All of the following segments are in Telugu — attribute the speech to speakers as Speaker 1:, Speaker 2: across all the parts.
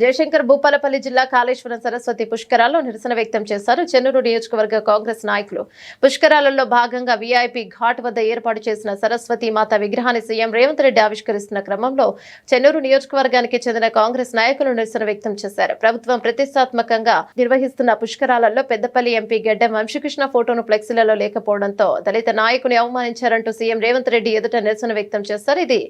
Speaker 1: జయశంకర్ భూపాలపల్లి జిల్లా కాళేశ్వరం సరస్వతి పుష్కరాల్లో నిరసన వ్యక్తం చేశారు. చెన్నూరు నియోజకవర్గ కాంగ్రెస్ నాయకులు పుష్కరాలలో భాగంగా వీఐపీ ఘాట్ వద్ద ఏర్పాటు చేసిన సరస్వతి మాత విగ్రహాన్ని సీఎం రేవంత్ రెడ్డి ఆవిష్కరిస్తున్న క్రమంలో చెన్నూరు నియోజకవర్గానికి చెందిన కాంగ్రెస్ నాయకులు నిరసన వ్యక్తం చేశారు. ప్రభుత్వం ప్రతిష్టాత్మకంగా నిర్వహిస్తున్న పుష్కరాలలో పెద్దపల్లి ఎంపీ గెడ్డం వంశీకృష్ణ ఫోటోను ఫ్లెక్సీలలో లేకపోవడంతో దళిత నాయకుని అవమానించారంటూ సీఎం రేవంత్ రెడ్డి ఎదుట నిరసన వ్యక్తం చేశారు. ఇది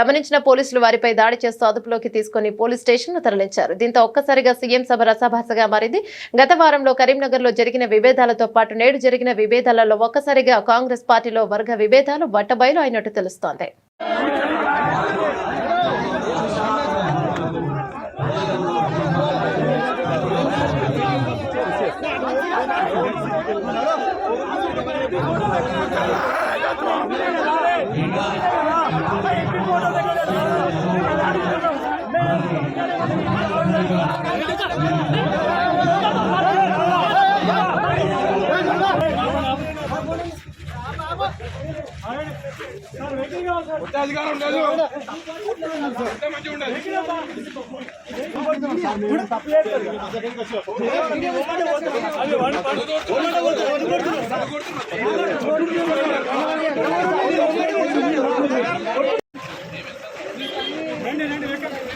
Speaker 1: గమనించిన పోలీసులు వారిపై దాడి చేస్తూ అదుపులోకి తీసుకుని పోలీస్ స్టేషన్ తరలించారు. వెల్లడించారు దీంతో ఒక్కసారిగా సీఎం సభ రసాభాసగా మారింది. గత వారంలో కరీంనగర్లో జరిగిన విభేదాలతో పాటు నేడు జరిగిన విభేదాలలో ఒక్కసారిగా కాంగ్రెస్ పార్టీలో వర్గ విభేదాలు బట్టబయలు అయినట్టు తెలుస్తోంది.
Speaker 2: వచ్చే అధికారం ఉండదు. మంచిగా ఉండదు. తప్పలేదు